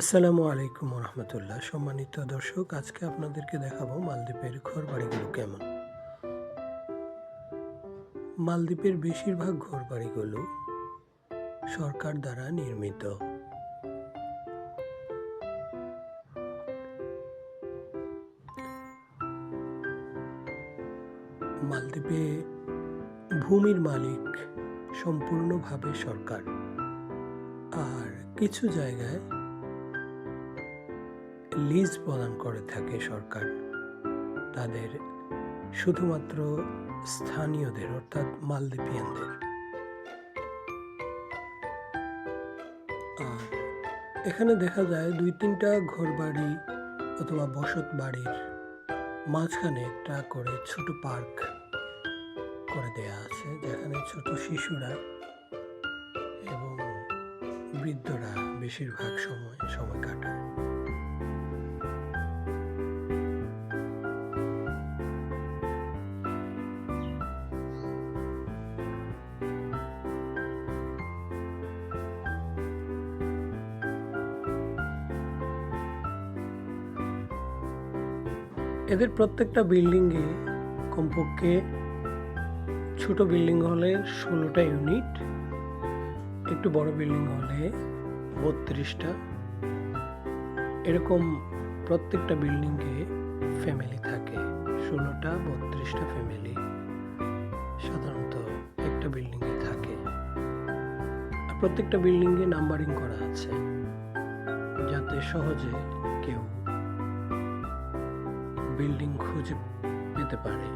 আসসালামু আলাইকুম রহমতুল্লাহ সম্মানিত দর্শক, আজকে আপনাদেরকে দেখাবো মালদ্বীপের ঘর বাড়িগুলো কেমন। মালদ্বীপের বেশিরভাগ ঘর বাড়িগুলো সরকার দ্বারা নির্মিত। মালদ্বীপে ভূমির মালিক সম্পূর্ণভাবে সরকার। আর কিছু জায়গায় লিজ প্রদান করে থাকে সরকার। তাদের শুধুমাত্র স্থানীয়দের, অর্থাৎ মালদ্বীপিয়ানদের। এখানে দেখা যায় দুই তিনটা ঘর বাড়ি অথবা বসত বাড়ির মাঝখানে একটা করে ছোট পার্ক করে দেয়া আছে, যেখানে ছোট শিশুরা এবং বৃদ্ধরা বেশিরভাগ সময় সময় কাটায়। এদের প্রত্যেকটা বিল্ডিংয়ে কমপক্ষে ছোট বিল্ডিং হলে ষোলোটা ইউনিট, একটু বড় বিল্ডিং হলে বত্রিশটা। এরকম প্রত্যেকটা বিল্ডিংয়ে ফ্যামিলি থাকে, ষোলোটা, বত্রিশটা ফ্যামিলি। সাধারণত একটা বিল্ডিংয়ে থাকে। আর প্রত্যেকটা বিল্ডিংয়ে নাম্বারিং করা আছে, যাতে সহজে কেউ বিল্ডিং খুঁজে পেতে পারে।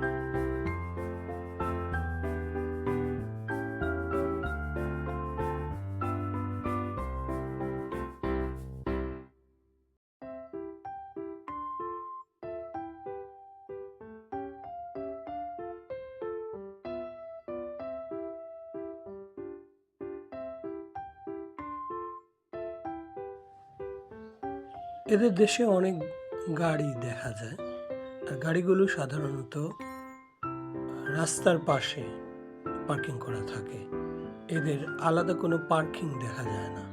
এদের দেশে অনেক গাড়ি দেখা যায়। গাড়িগুলো সাধারণত রাস্তার পাশে পার্কিং করা থাকে। এদের আলাদা কোনো পার্কিং দেখা যায় না।